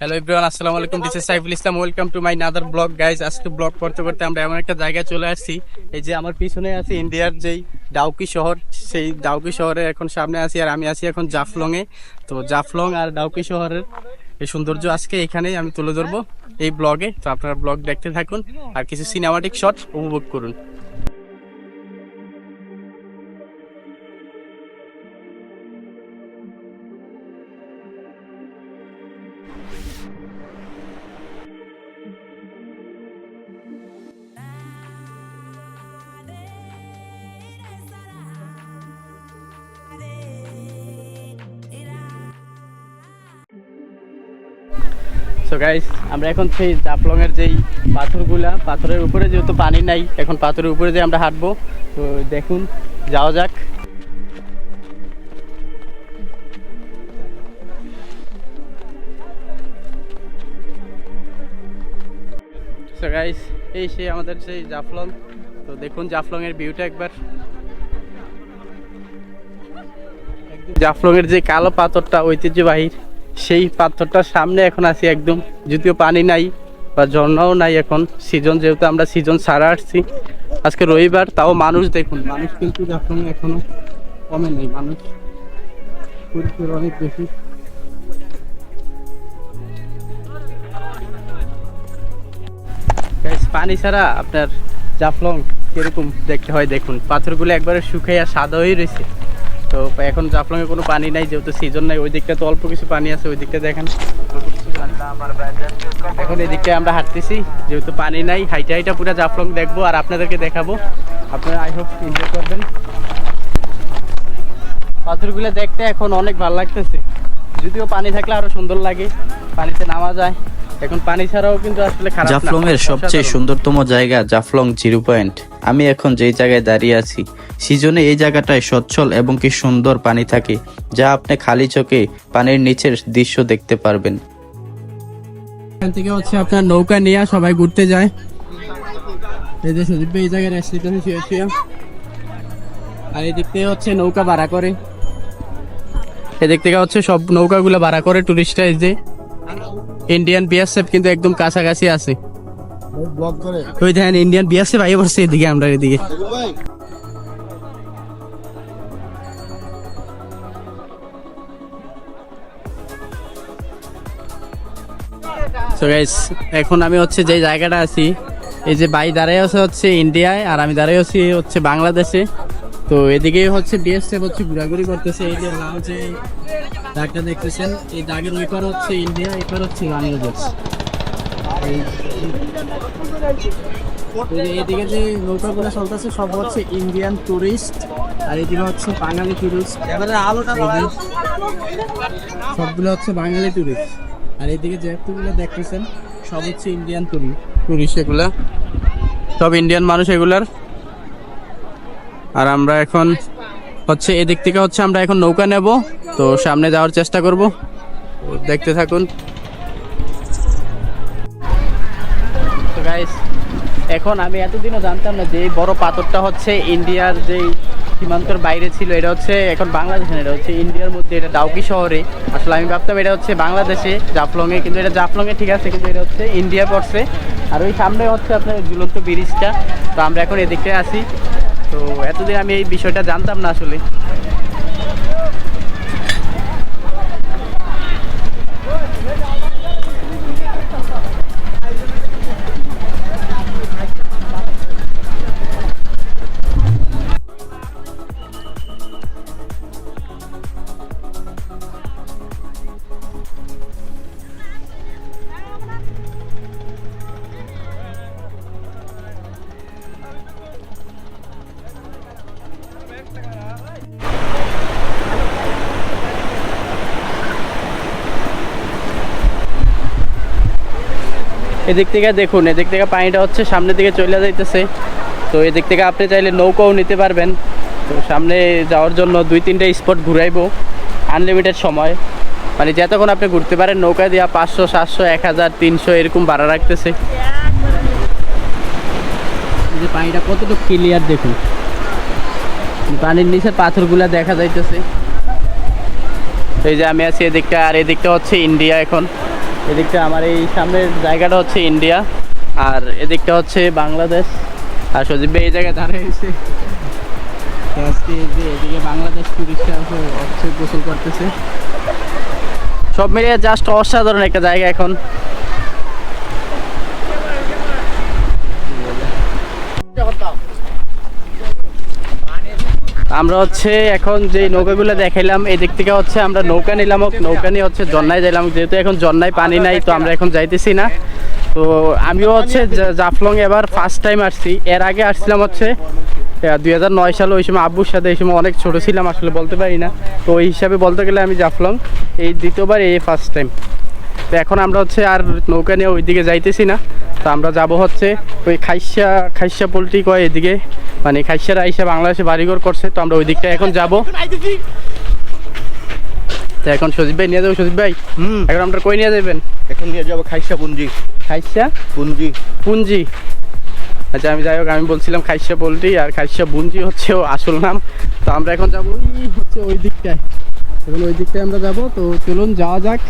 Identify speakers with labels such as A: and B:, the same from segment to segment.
A: Hello everyone আসসালামু আলাইকুম। This is Saiful Islam welcome to my another blog guys আজকে blog করতে করতে আমরা এমন একটা জায়গায় চলে আসছি। এই যে আমার পিছনে আছে ইন্ডিয়ার যেই ডাউকি শহর, সেই ডাউকি শহরে এখন সামনে আছি আর আমি আছি এখন জাফলং এ তো জাফলং আর ডাউকি শহরের এই সৌন্দর্য আজকে এখানেই আমি তুলে ধরবো এই ব্লগে তো আপনারা ব্লগ দেখতে থাকুন আর কিছু সিনেমাটিক শট উপভোগ করুন। সো গাইস আমরা এখন সেই জাফলং এর যেই পাথরগুলা, পাথরের উপরে যেহেতু পানি নাই, এখন পাথরের উপরে যে আমরা হাঁটবো। তো দেখুন, যাওয়া যাক। সো গাইস এই সেই আমাদের সেই জাফলং। তো দেখুন জাফলং এর ভিউটা একবার। জাফলং এর যে কালো পাথরটা ঐতিহ্যবাহী। সেই পাথরটার সামনে এখন আছি একদম। যদিও পানি নাই বা ঝর্ণাও নাই এখন। সিজন যেহেতু আমরা সিজন ছাড়া আসছি। আজকে রবিবার, তাও মানুষ দেখুন, মানুষ কিন্তু জাফলং এখনও কমে নেই। মানুষ অনেক বেশি। পানি ছাড়া আপনার জাফলং কীরকম দেখতে হয় দেখুন। পাথরগুলো একবারে শুকাইয়া সাদা হয়ে রয়েছে তো এখন জাফলং এ কোনো পানি নাই, যেহেতু সিজন নাই ওই দিকটা তো অল্প কিছু পানি আছে ওই দিকটা দেখেন। এখন এই আমরা হাঁটতেছি, যেহেতু পানি নাই, হাইটা হাইটা পুরো জাফলং দেখব আর আপনাদেরকে দেখাবো। আপনারা আই হোপ এনজয় করবেন। পাথরগুলো দেখতে এখন অনেক ভালো লাগতেছে। যদিও পানি থাকলে আরও সুন্দর লাগে, পানিতে নামা যায়। এখন পানি ছাড়াও কিন্তু আসলে খারাপ না।
B: জাফলং এর সবচেয়ে সুন্দরতম জায়গা জাফলং জিরো পয়েন্ট। আমি এখন যেই জায়গায় দাঁড়িয়ে আছি সিজনে এই জায়গাটায় সচ্ছল এবং কি সুন্দর পানি থাকে যা আপনি খালি চোখে পানির নিচের দৃশ্য দেখতে পারবেন।
A: এখান থেকে হচ্ছে আপনার নৌকা নিয়ে সবাই ঘুরতে যায়। এই যে সুদীপ এই জায়গায় রেস্ট নিতেছে শুয়ে শুয়ে আর এদিক থেকে হচ্ছে নৌকা ভাড়া করে। এদিক থেকে হচ্ছে সব নৌকাগুলো ভাড়া করে টুরিস্টরা এই যে। ইন্ডিয়ান বিএসএফ কিন্তু একদম কাছাকাছি আছে। ওই দেখেন ইন্ডিয়ান বিএসএফ আইয়ে পড়ছে এদিকে, আমরা এদিকে। এখন আমি হচ্ছে যে জায়গাটা আছি, এই যে বাই দাঁড়াই আছে হচ্ছে ইন্ডিয়ায় আর আমি দাঁড়াই আছি হচ্ছে বাংলাদেশে। তো এদিকে হচ্ছে বিএসএফ হচ্ছে ঘোরাঘুরি করতেছে। এই যে লাল যে দাগটা দেখতেছেন এই দাগের ওই পার হচ্ছে ইন্ডিয়া এই পার হচ্ছে বাংলাদেশ এদিকে যে নৌকাগুলো চলতেছে সব হচ্ছে ইন্ডিয়ান টুরিস্ট আর এদিকে হচ্ছে বাঙালি টুরিস্ট এবারে আলোটা সবগুলো হচ্ছে বাঙালি টুরিস্ট আর এদিকে যে একটুগুলো দেখতেছেন সব হচ্ছে ইন্ডিয়ান টুরিস্ট এগুলা। সব ইন্ডিয়ান মানুষ এগুলার। আর আমরা এখন হচ্ছে এদিক থেকে হচ্ছে আমরা এখন নৌকা নেব। তো সামনে যাওয়ার চেষ্টা করব। দেখতে থাকুন। তো গাইস এখন আমি এতদিনও জানতাম না যে এই বড় পাথরটা হচ্ছে ইন্ডিয়ার যেই সীমান্তর বাইরে ছিল, এটা হচ্ছে এখন বাংলাদেশে এটা হচ্ছে ইন্ডিয়ার মধ্যে, এটা ডাউকি শহরে। আসলে আমি ভাবতাম এটা হচ্ছে বাংলাদেশে, জাফলংয়ে, কিন্তু এটা জাফলংয়ে ঠিক আছে, কিন্তু এটা হচ্ছে ইন্ডিয়া পড়ছে। আর ওই সামনে হচ্ছে আপনার ঝুলন্ত ব্রিজটা। তো আমরা এখন এদিকে আছি। তো এতদিন আমি এই বিষয়টা জানতাম না আসলে। এদিক থেকে দেখুন, এদিক থেকে পানিটা হচ্ছে সামনের দিকে চলে যাইতেছে। তো এদিক থেকে আপনি চাইলে নৌকাও নিতে পারবেন। তো সামনে যাওয়ার জন্য দুই তিনটা স্পট ঘুরাইবো। আনলিমিটেড সময়। মানে যতক্ষণ আপনি ঘুরতে পারেন, নৌকা দিয়া পাঁচশো, সাতশো, এক হাজার, তিনশো এরকম ভাড়া রাখতেছে। যে পানিটা কতটুকু ক্লিয়ার দেখুন। পানির নিচে পাথরগুলা দেখা যাইতেছে। এই যে আমি আছি এদিকটা, আর এদিকটা হচ্ছে ইন্ডিয়া এখন। এদিকটা আমার এই সামনের জায়গাটা হচ্ছে ইন্ডিয়া, আর এদিকটা হচ্ছে বাংলাদেশ। আর সজীব ভাই এই জায়গায় দাঁড়িয়েছে আজকে এদিকে বাংলাদেশ টুরিস্টরা গোসল করতেছে, সব মিলিয়ে জাস্ট অসাধারণ একটা জায়গা এখন। আমরা হচ্ছে এখন যে নৌকাগুলো দেখাইলাম, এই দিক থেকে হচ্ছে আমরা নৌকা নিলাম নৌকা নিয়ে হচ্ছে জন্নায় যাইলাম যেহেতু এখন জন্নায় পানি নাই, তো আমরা এখন যাইতেছি না। তো আমিও হচ্ছে জাফলং এবার ফার্স্ট টাইম আসছি। এর আগে আসছিলাম হচ্ছে দুই হাজার নয় সালে, ওই সময় আব্বুর সাথে, এই সময় অনেক ছোট ছিলাম, আসলে বলতে পারি না। তো ওই হিসাবে বলতে গেলে আমি জাফলং, এই দ্বিতীয়বার এই ফার্স্ট টাইম তো এখন আমরা হচ্ছে আর নৌকা নিয়ে ওইদিকে যাইতেছি না। তো আমরা যাব হচ্ছে ওই খাইসা খাইসা পোলট্রি কয় এদিকে। মানে খাইসারা আইসা বাংলাদেশে বাড়িঘর করছে তো আমরা ওই দিকটা এখন যাব। তো এখন সজীব ভাই নিয়ে যাব। সজীব ভাই
C: হুম।
A: এখন আমরা কই নিয়ে যাবেন?
C: এখন নিয়ে যাব খাইসা পুঞ্জি।
A: খাইসা
C: পুঞ্জি।
A: পুঞ্জি। আচ্ছা আমি যাই হোক আমি বলছিলাম খাইসা পোলট্রি আর খাইসা বুঞ্জি হচ্ছে ও আসল নাম। তো আমরা এখন যাব হচ্ছে ওই দিকটায় এখন ওই দিকটায় আমরা যাব তো চলুন যাওয়া যাক।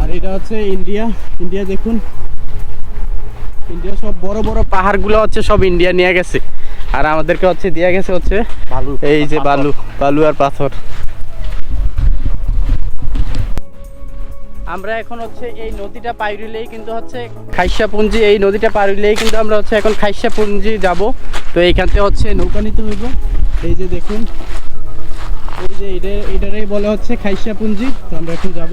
A: আর এটা হচ্ছে ইন্ডিয়া। ইন্ডিয়া দেখুন। ইন্ডিয়া সব বড় বড় পাহাড়গুলো হচ্ছে সব ইন্ডিয়া নিয়ে গেছে। আর আমাদেরকে হচ্ছে দিয়ে গেছে হচ্ছে
C: বালু।
A: এই যে বালু বালু আর পাথর। আমরা এখন হচ্ছে এই নদীটা পাইরিলেই কিন্তু হচ্ছে খাইসাপুঞ্জি এই নদীটা পাইরিলেই কিন্তু আমরা হচ্ছে এখন খাইসাপুঞ্জি যাব। তো এইখান থেকে হচ্ছে নৌকা নিতে হইব। এই যে দেখুন এই যে এটা এটারই বলা হচ্ছে খাইসাপুঞ্জি। তো আমরা এখন যাব।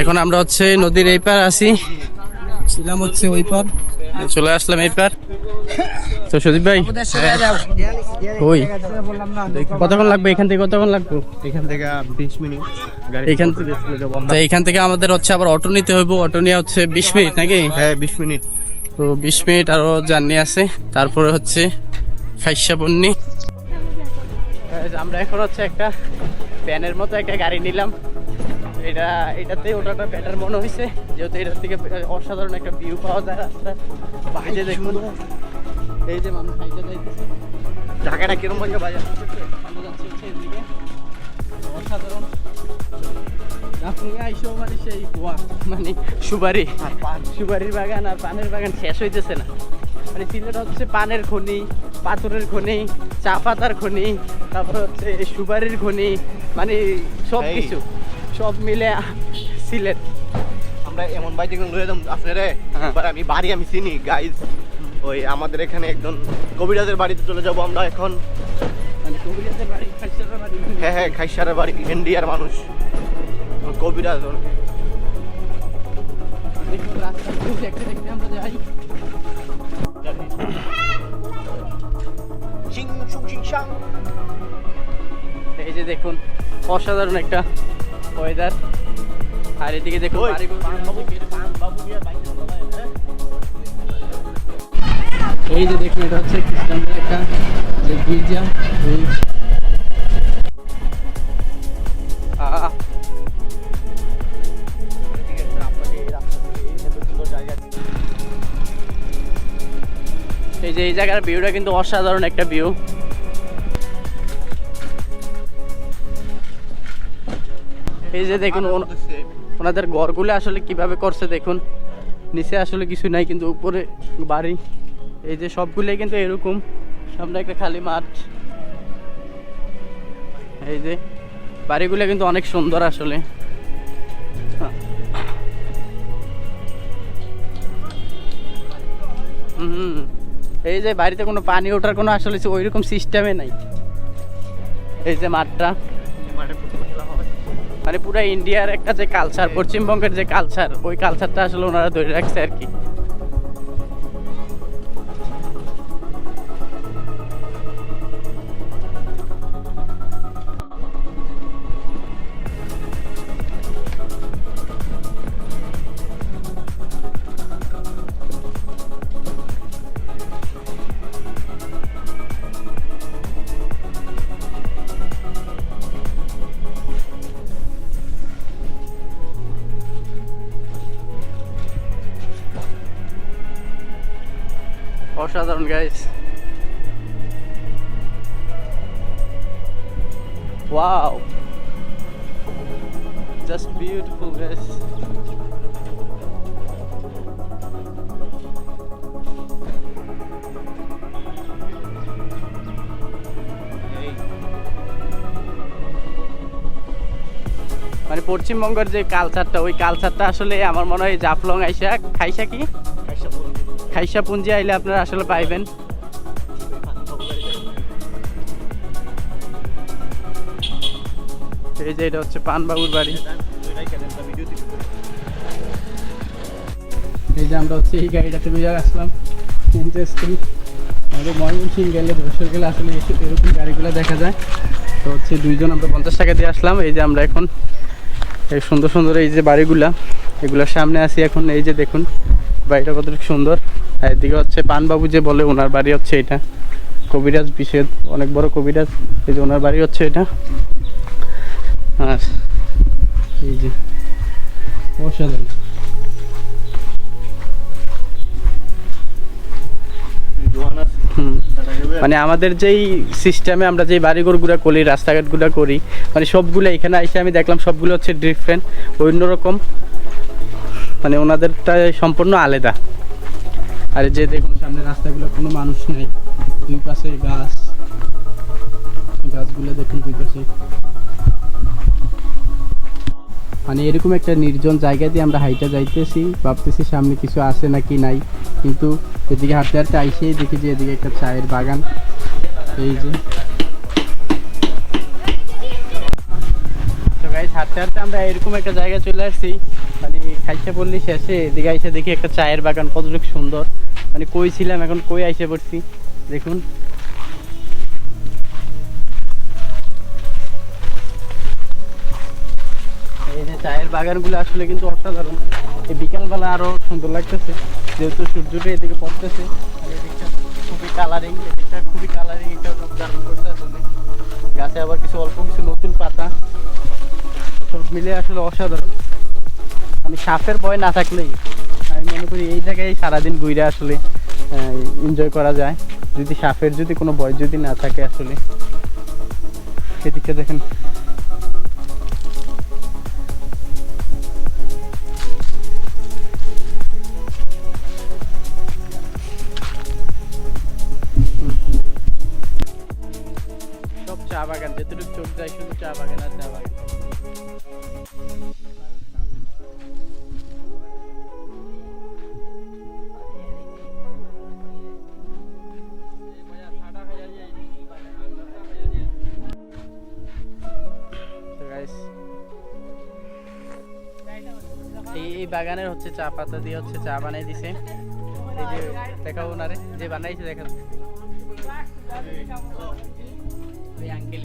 A: এখন আমরা হচ্ছে নদীর এই পার আছি। ছিলাম হচ্ছে ওই পার। চলে আসলাম এই পার। তো সুদীপ ভাই ওই কতক্ষণ লাগবে? এখান থেকে কতক্ষণ লাগবে?
C: এখান থেকে 20 মিনিট।
A: এখান থেকে তো এখান থেকে আমাদের হচ্ছে আবার অটো নিতে হইব। অটো নিয়ে হচ্ছে বিশ মিনিট নাকি?
C: হ্যাঁ 20 মিনিট।
A: তো বিশ মিনিট আরও জার্নি আছে। তারপরে হচ্ছে খাইসা বন্নি আমরা এখন হচ্ছে একটা প্যানের মতো একটা গাড়ি নিলাম। এটা এটাতে ওটাটা বেটার মনে হয়েছে যেহেতু এটার থেকে অসাধারণ একটা ভিউ পাওয়া যায় রাস্তার বাইরে দেখুন। এই যে মানুষ হাইটে যাইতেছে।
C: ঢাকাটা কিরম বাজার
A: হচ্ছে এদিকে অসাধারণ মানে সেই গোয়া মানে সুপারি। সুপারির বাগান আর পানের বাগান শেষ হইতেছে না। মানে সিলেট হচ্ছে পানের খনি পাথরের খনি চা পাতার খনি তারপর হচ্ছে সুপারির খনি মানে সব কিছু সব মিলে সিলেট।
C: আমরা এমন বাইতে একদম লয়ে যাম আপনারে। এবার আমি বাড়ি আমি চিনি গাইজ ওই আমাদের এখানে একজন কবিরাজের বাড়িতে চলে যাব আমরা এখন।
A: মানে
C: হ্যাঁ হ্যাঁ খাইসারের বাড়ি ইন্ডিয়ার মানুষ। কবিরাজ
A: এই যে দেখুন অসাধারণ একটা ওয়েদার। আর এদিকে
C: হ্যাঁ?
A: এই যে দেখুন এটা হচ্ছে খ্রিস্টানদের একটা যে গির্জা। এই যে এই জায়গার ভিউটা কিন্তু অসাধারণ একটা ভিউ। এই যে দেখুন ওন- ওনাদের ঘরগুলো আসলে কীভাবে করছে দেখুন। নিচে আসলে কিছু নাই কিন্তু উপরে বাড়ি। এই যে সবগুলোই কিন্তু এরকম। সামনে একটা খালি মাঠ। এই যে বাড়িগুলো কিন্তু অনেক সুন্দর আসলে। হুম। এই যে বাড়িতে কোনো পানি ওঠার কোনো আসলে ওইরকম সিস্টেমে নাই। এই যে মাঠটা। মানে পুরো ইন্ডিয়ার একটা যে কালচার পশ্চিমবঙ্গের যে কালচার ওই কালচারটা আসলে ওনারা ধরে রাখছে আর কি। পশ্চিমবঙ্গের যে কালচারটা ওই কালচারটা আসলে আমার মনে হয় জাফলং আইসা খাইসা কি? খাইসা পুঞ্জি আইলে আপনারা আসলে পাইবেন। এই যে এটা হচ্ছে পানবাবুর বাড়ি। এই যে আমরা হচ্ছে এই গাড়িটাতে বুঝে আসলাম। ইন্টারেস্টিং আমাদের ময়মনসিং গেলে বছর গেলে আসলে এরকম গাড়িগুলো দেখা যায়। তো হচ্ছে দুইজন আমরা পঞ্চাশ টাকা দিয়ে আসলাম। এই যে আমরা এখন এই সুন্দর সুন্দর এই যে বাড়িগুলা, এগুলোর সামনে আছি এখন, এই যে দেখুন, বাড়িটা কত সুন্দর। আর এদিকে হচ্ছে পানবাবু যে বলে, ওনার বাড়ি হচ্ছে এটা। কবিরাজ বিশেষ অনেক বড় কবিরাজ। এই যে ওনার বাড়ি হচ্ছে এটা। আর এই যে অসাধারণ। হুম মানে আমাদের যেই সিস্টেমে আমরা যেই বাড়িঘরগুলো করি, রাস্তাঘাটগুলো করি মানে সবগুলো এখানে এসে আমি দেখলাম সবগুলো হচ্ছে ডিফারেন্ট অন্যরকম। মানে ওনাদেরটা সম্পূর্ণ আলাদা। আর যে দেখুন, সামনে রাস্তাগুলো কোনো মানুষ নেই। দুই পাশে গাছ। গাছগুলো দেখুন দুই পাশে। মানে এরকম একটা নির্জন জায়গা দিয়ে আমরা হাইটা যাইতেছি, ভাবতেছি সামনে কিছু আছে নাকি নাই। কিন্তু এদিকে হাঁটতে হাঁটতে আইসেই দেখি যে এদিকে একটা চায়ের বাগান। এই যে। হাঁটতে হাঁটতে আমরা এরকম একটা জায়গায় চলে আসছি। মানে খাইতে বললি শেষে, এদিকে আইসে দেখি একটা চায়ের বাগান, কতটুকু সুন্দর। মানে কই ছিলাম, এখন কই আইসে পড়ছি? দেখুন। এই যে চায়ের বাগানগুলো আসলে কিন্তু অসাধারণ। এই বিকালবেলা আরও সুন্দর লাগতেছে, যেহেতু সূর্যটা এদিকে পড়তেছে খুবই কালারিং এদিকটা খুবই কালারিং রূপ ধারণ করতে আসলে গাছে আবার কিছু অল্প কিছু নতুন পাতা। সব মিলে আসলে অসাধারণ। আমি সাপের ভয় না থাকলেই, আমি মনে করি এই জায়গায় সারাদিন ঘুরে আসলে এনজয় করা যায়। যদি সাপের যদি কোনো ভয় যদি না থাকে আসলে এদিকে দেখেন। বাগানের হচ্ছে চা পাতা দিয়ে হচ্ছে চা বানাই দিছে। এই যে দেখাবো ওনারে, যে বানাইছে দেখা ওই আঙ্কেল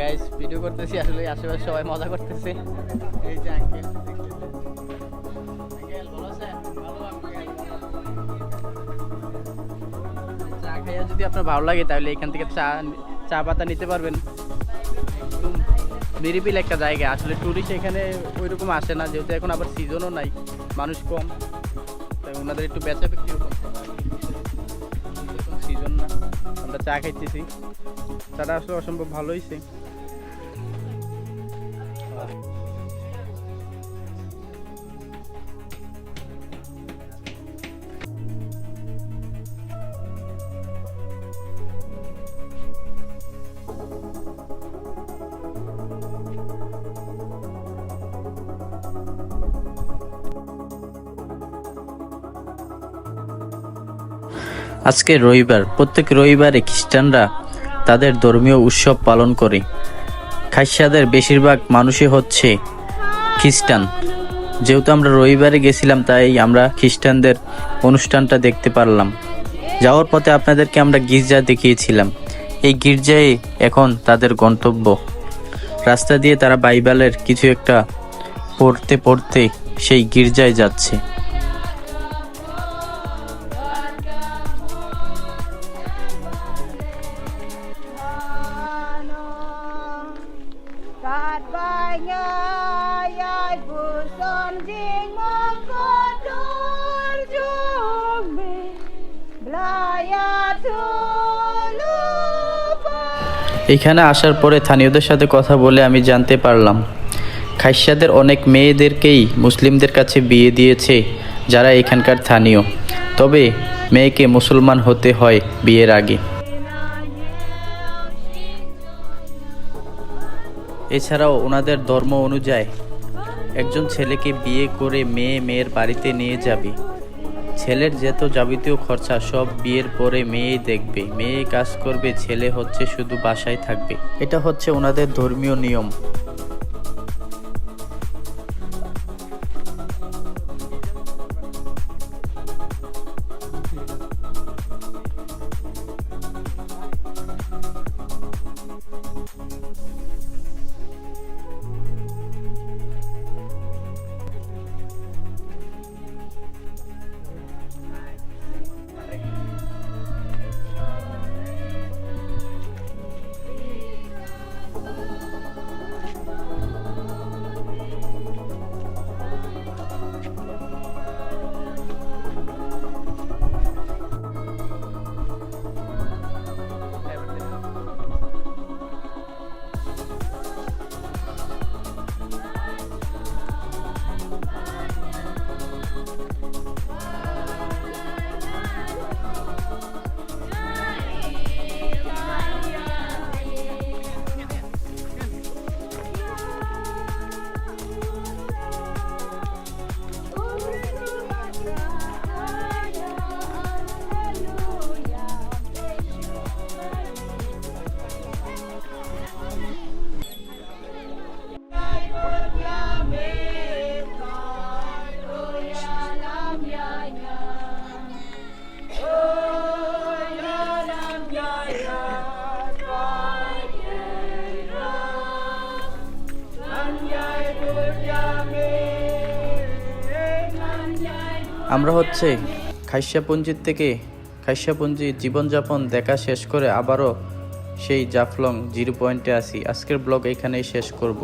A: গাইস ভিডিও করতেছি, আসলে আশেপাশে সবাই মজা করতেছে। এই যে আঙ্কেল। চা খাইয়া যদি আপনার ভালো লাগে, তাহলে এখান থেকে চা চা পাতা নিতে পারবেন। নিরিবিল একটা জায়গা। আসলে টুরিস্ট এখানে ওইরকম আসে না, যেহেতু এখন আবার সিজনও নাই, মানুষ কম, তাই ওনাদের একটু বেচা বিক্রি কম সিজন না, আমরা চা খাইতেছি। চাটা আসলে অসম্ভব ভালো হয়েছে
B: আজকে রবিবার, প্রত্যেক রবিবারে খ্রিস্টানরা তাদের ধর্মীয় উৎসব পালন করে। খাইসাদের বেশিরভাগ মানুষই হচ্ছে খ্রিস্টান। যেহেতু আমরা রবিবারে গেছিলাম, তাই আমরা খ্রিস্টানদের অনুষ্ঠানটা দেখতে পারলাম। যাওয়ার পথে আপনাদেরকে আমরা গির্জা দেখিয়েছিলাম। এই গির্জায় এখন তাদের গন্তব্য। রাস্তা দিয়ে তারা বাইবেলের কিছু একটা পড়তে পড়তে সেই গির্জায় যাচ্ছে। এখানে আসার পরে স্থানীয়দের সাথে কথা বলে আমি জানতে পারলাম। খাইশাদের অনেক মেয়েদেরকেই মুসলিমদের কাছে বিয়ে দিয়েছে, যারা এখানকার স্থানীয়। তবে মেয়েকে মুসলমান হতে হয় বিয়ের আগে। এছাড়াও ওনাদের ধর্ম অনুযায়ী একজন ছেলেকে বিয়ে করে মেয়ে মেয়ের বাড়িতে নিয়ে যাবে। ছেলের যেত যাবতীয় খরচা, সব বিয়ের পরে মেয়েই দেখবে। মেয়ে কাজ করবে, ছেলে হচ্ছে শুধু বাসায় থাকবে। এটা হচ্ছে ওনাদের ধর্মীয় নিয়ম। আমরা হচ্ছে খাইশাপুঞ্জির থেকে খাইশাপুঞ্জির জীবনযাপন দেখা শেষ করে আবারও সেই জাফলং জিরো পয়েন্টে আসি আজকের ব্লগ এখানেই শেষ করব।